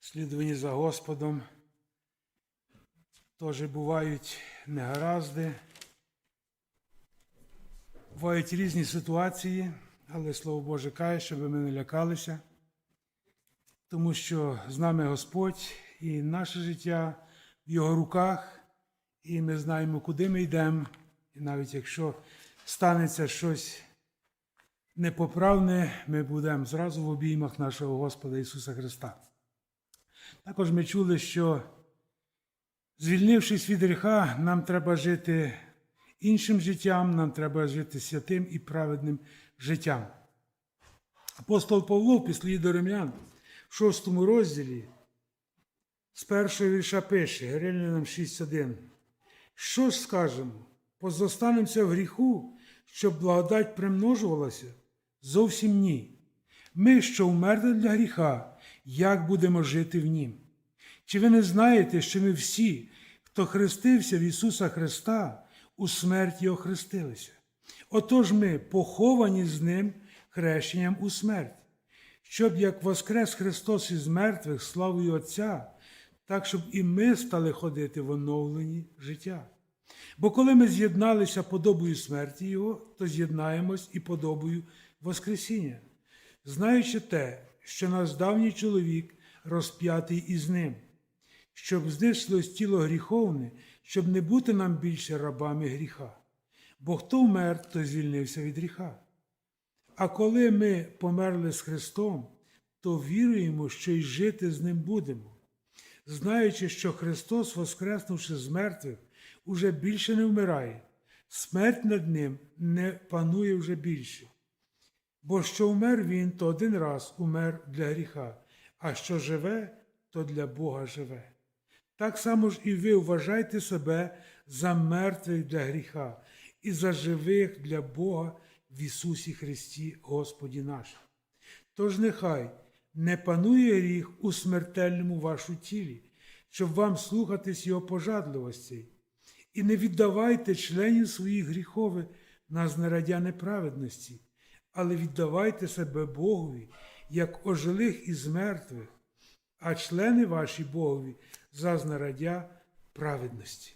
слідуванні за Господом. Теж бувають негаразди, бувають різні ситуації, але Слово Боже каже, щоб ми не лякалися, тому що з нами Господь і наше життя в Його руках, і ми знаємо, куди ми йдемо. І навіть якщо станеться щось непоправне, ми будемо зразу в обіймах нашого Господа Ісуса Христа. Також ми чули, що звільнившись від гріха, нам треба жити іншим життям, нам треба жити святим і праведним життям. Апостол Павло в післі до Римлян в шостому розділі з першого вірша пише, Римлянам 6.1. Що ж скажемо? Позостанемося в гріху, щоб благодать примножувалася? Зовсім ні. Ми, що вмерли для гріха, як будемо жити в нім? Чи ви не знаєте, що ми всі, хто хрестився в Ісуса Христа, у смерті охрестилися? Отож ми поховані з Ним хрещенням у смерть, щоб як воскрес Христос із мертвих славою Отця, так щоб і ми стали ходити в оновленні життя. Бо коли ми з'єдналися подобою смерті Його, то з'єднаємось і подобою Воскресіння, знаючи те, що наш давній чоловік розп'ятий із ним, щоб знищилось тіло гріховне, щоб не бути нам більше рабами гріха. Бо хто вмер, то звільнився від гріха. А коли ми померли з Христом, то віруємо, що й жити з Ним будемо, знаючи, що Христос, воскреснувши з мертвих, уже більше не вмирає, смерть над Ним не панує вже більше. Бо що вмер Він, то один раз умер для гріха, а що живе, то для Бога живе. Так само ж і ви вважайте себе за мертвих для гріха і за живих для Бога в Ісусі Христі Господі нашому. Тож нехай не панує гріх у смертельному вашу тілі, щоб вам слухатись Його пожадливостей, і не віддавайте членів своїх гріхових на знаряддя неправедності, але віддавайте себе Богові, як ожилих із мертвих, а члени ваші Богові за знаряддя праведності.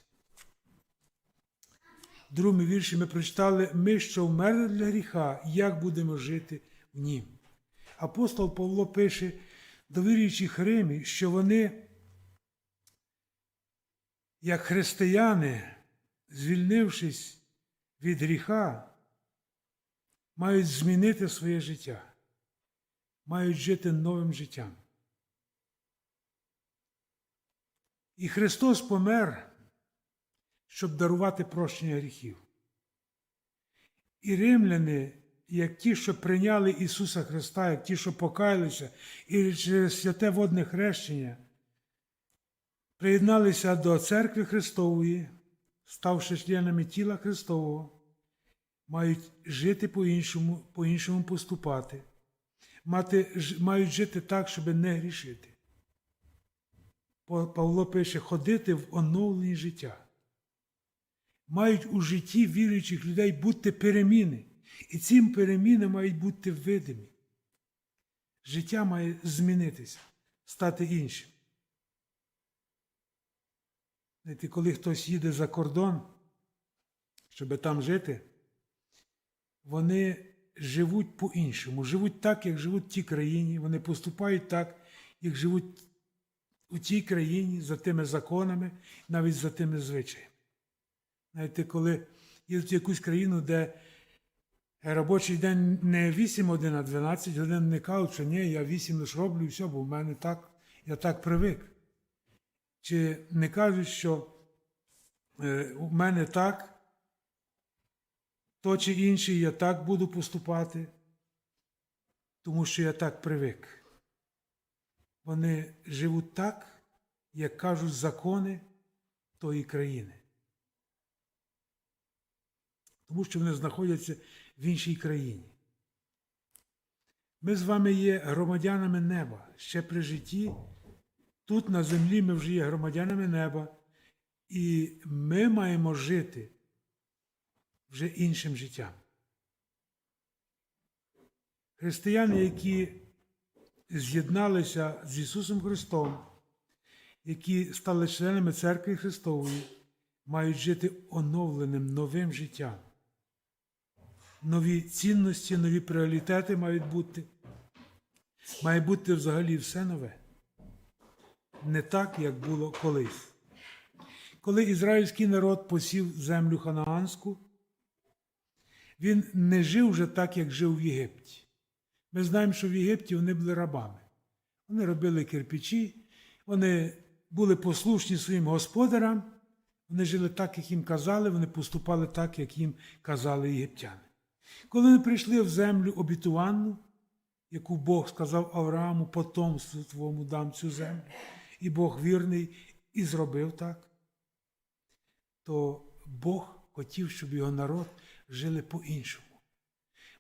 Другому вірші ми прочитали ми, що вмерли для гріха, як будемо жити в нім. Апостол Павло пише до віруючих Римі, що вони, як християни, звільнившись від гріха, мають змінити своє життя, мають жити новим життям. І Христос помер, щоб дарувати прощення гріхів. І римляни, як ті, що прийняли Ісуса Христа, як ті, що покаялися, і через святе водне хрещення, приєдналися до церкви Христової, ставши членами тіла Христового, мають жити по-іншому, по-іншому поступати, мати, мають жити так, щоб не грішити. Павло пише, ходити в оновленні життя. Мають у житті віруючих людей бути переміни. І ці переміни мають бути видимі. Життя має змінитися, стати іншим. Знаєте, коли хтось їде за кордон, щоб там жити, вони живуть по-іншому, живуть так, як живуть в тій країні, вони поступають так, як живуть у тій країні за тими законами, навіть за тими звичаями. Знаєте, коли їдуть в якусь країну, де робочий день не 8 годин, а 12 годин не кажуть, що ні, я 8 лише роблю і все, бо в мене так, я так привик. Чи не кажуть, що е, у мене так, то чи інший я так буду поступати, тому що я так привик. Вони живуть так, як кажуть закони тої країни. Тому що вони знаходяться в іншій країні. Ми з вами є громадянами неба. Ще при житті. Тут на землі ми вже є громадянами неба, і ми маємо жити вже іншим життям. Християни, які з'єдналися з Ісусом Христом, які стали членами церкви Христової, мають жити оновленим новим життям. Нові цінності, нові пріоритети мають бути. Має бути взагалі все нове. Не так, як було колись. Коли ізраїльський народ посів землю ханаанську, він не жив вже так, як жив в Єгипті. Ми знаємо, що в Єгипті вони були рабами. Вони робили кирпичі, вони були послушні своїм господарам, вони жили так, як їм казали, вони поступали так, як їм казали єгиптяни. Коли вони прийшли в землю обітувану, яку Бог сказав Аврааму, потомству твоєму дам цю землю, і Бог вірний і зробив так, то Бог хотів, щоб його народ жили по-іншому.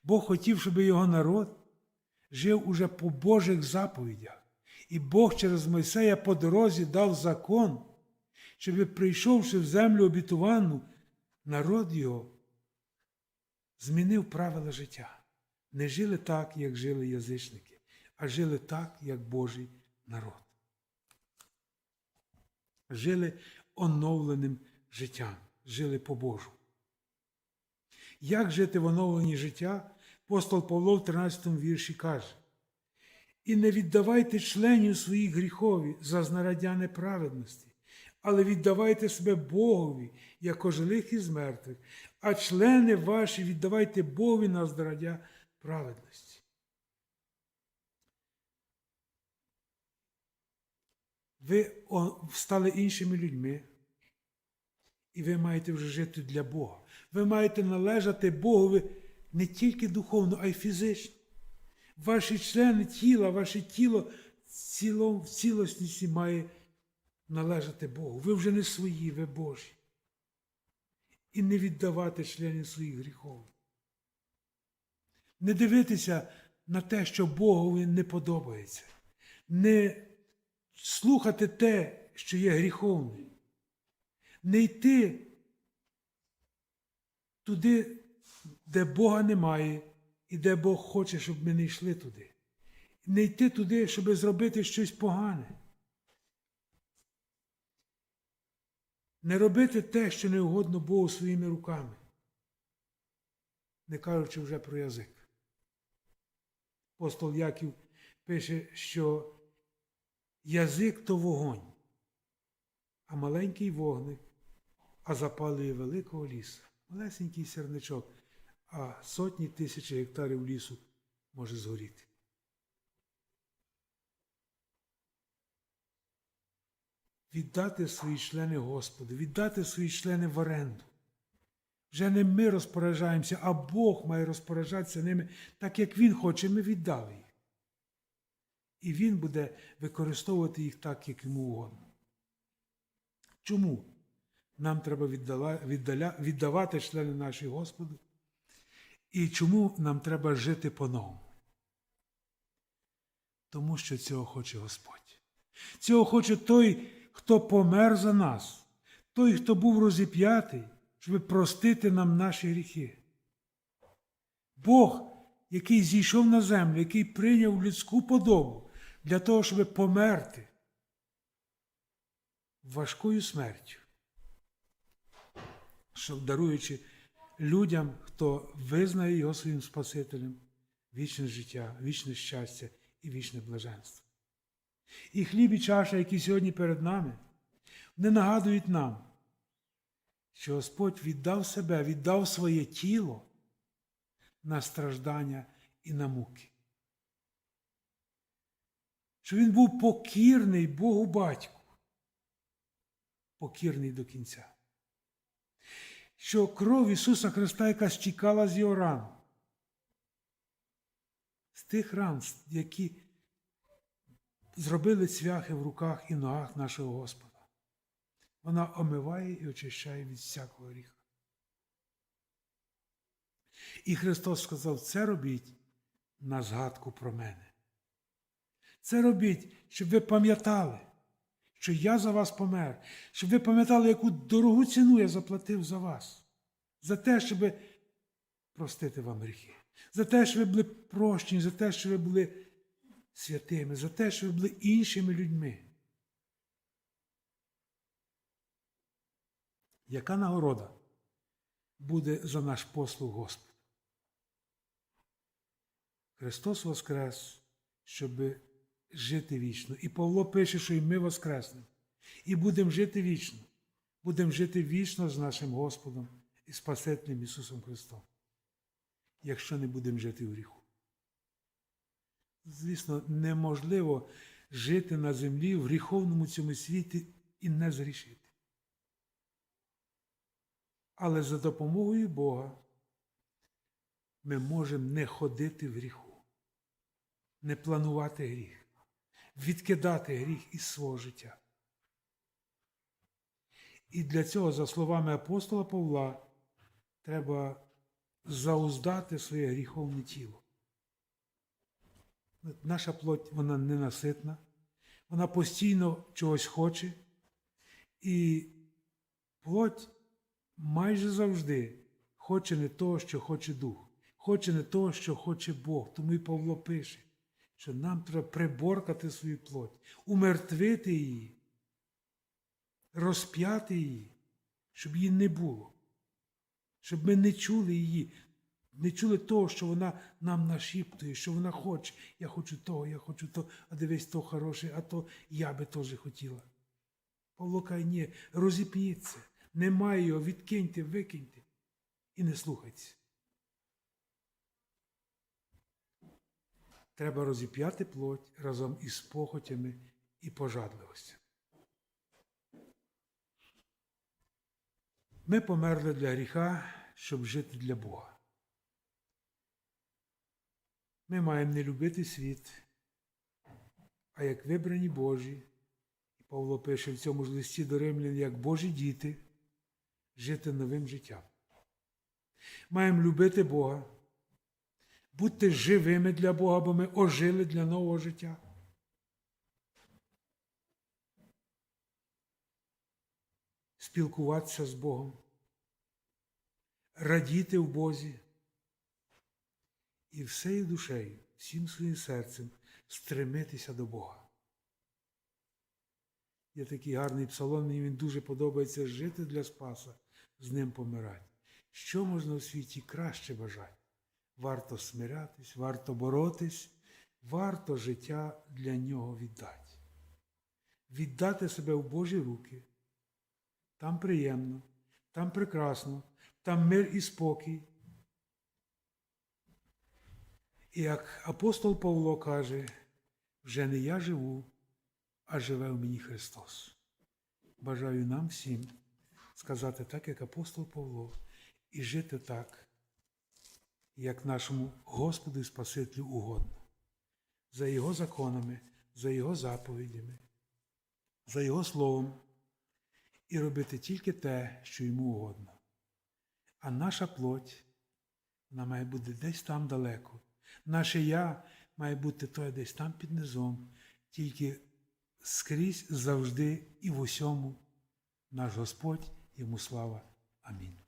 Бог хотів, щоб його народ жив уже по Божих заповідях. І Бог через Мойсея по дорозі дав закон, щоб, прийшовши в землю обітувану, народ його змінив правила життя. Не жили так, як жили язичники, а жили так, як Божий народ. Жили оновленим життям, жили по-божому. Як жити в оновленні життя? Апостол Павло в 13 вірші каже: І не віддавайте членів своїх гріхові за знаряддя неправедності, але віддавайте себе Богові, як ожилих із мертвих, а члени ваші віддавайте Богові на знаряддя праведності. Ви стали іншими людьми, і ви маєте вже жити для Бога. Ви маєте належати Богові не тільки духовно, а й фізично. Ваші члени тіла, ваше тіло в цілісності має належати Богу. Ви вже не свої, ви Божі. І не віддавати членів своїх гріхов. Не дивитися на те, що Богові не подобається. Не слухати те, що є гріховним. Не йти туди, де Бога немає, і де Бог хоче, щоб ми не йшли туди. Не йти туди, щоб зробити щось погане. Не робити те, що не угодно Богу своїми руками, не кажучи вже про язик. Апостол Яків пише, що язик то вогонь, а маленький вогник, а запалює великого лісу. Малесенький сірничок, а сотні тисячі гектарів лісу може згоріти. Віддати свої члени Господу, віддати свої члени в оренду. Вже не ми розпоряджаємося, а Бог має розпоряджатися ними так, як Він хоче, ми віддали їх. І Він буде використовувати їх так, як йому угодно. Чому? Нам треба віддавати члени наші Господу. І чому нам треба жити по-новому? Тому що цього хоче Господь. Цього хоче той, хто помер за нас, той, хто був розіп'ятий, щоб простити нам наші гріхи. Бог, який зійшов на землю, який прийняв людську подобу для того, щоб померти важкою смертю даруючи людям, хто визнає його своїм Спасителем, вічне життя, вічне щастя і вічне блаженство. І хліб і чаша, які сьогодні перед нами, не нагадують нам, що Господь віддав себе, віддав своє тіло на страждання і на муки. Що Він був покірний Богу Батьку, покірний до кінця що кров Ісуса Христа, яка стікала з його ран, з тих ран, які зробили цвяхи в руках і ногах нашого Господа, вона омиває і очищає від всякого гріха. І Христос сказав: це робіть на згадку про мене. Це робіть, щоб ви пам'ятали, що я за вас помер, щоб ви пам'ятали, яку дорогу ціну я заплатив за вас, за те, щоб простити вам гріхи, за те, що ви були прощені, за те, що ви були святими, за те, що ви були іншими людьми. Яка нагорода буде за наш послуг Господу? Христос Воскрес, щоб жити вічно. І Павло пише, що і ми воскреснемо. І будемо жити вічно. Будемо жити вічно з нашим Господом і Спасителем Ісусом Христом. Якщо не будемо жити в гріху. Звісно, неможливо жити на землі в гріховному цьому світі і не зрішити. Але за допомогою Бога ми можемо не ходити в гріху, не планувати гріх, відкидати гріх із свого життя. І для цього, за словами апостола Павла, треба зауздати своє гріховне тіло. Наша плоть, вона ненаситна, вона постійно чогось хоче, і плоть майже завжди хоче не того, що хоче дух, хоче не того, що хоче Бог. Тому і Павло пише, що нам треба приборкати свою плоть, умертвити її, розп'яти її, щоб її не було, щоб ми не чули її, не чули того, що вона нам нашіптує, що вона хоче. Я хочу того, я хочу того, а дивись, то хороше, а то я би теж хотіла. Павло каже, ні, розіпніться, немає його, відкиньте, викиньте і не слухайтеся. Треба розіп'яти плоть разом із похотями і пожадливостями. Ми померли для гріха, щоб жити для Бога. Ми маємо не любити світ, а як вибрані Божі, і Павло пише в цьому ж листі до римлян, як Божі діти, жити новим життям. Маємо любити Бога, бути живими для Бога, бо ми ожили для нового життя. Спілкуватися з Богом, радіти в Бозі і всею душею, всім своїм серцем стремитися до Бога. Є такий гарний псалом, мені він дуже подобається жити для Спаса, з ним помирати. Що можна у світі краще бажати? Варто смирятись, варто боротись, варто життя для нього віддати. Віддати себе в Божі руки. Там приємно, там прекрасно, там мир і спокій. І як апостол Павло каже, вже не я живу, а живе в мені Христос. Бажаю нам всім сказати так, як апостол Павло, і жити так, як нашому Господу і Спасителю угодно, за Його законами, за Його заповідями, за Його Словом, і робити тільки те, що йому угодно. А наша плоть, вона має бути десь там далеко. Наше я має бути то десь там під низом, тільки скрізь завжди і в усьому наш Господь, йому слава. Амінь.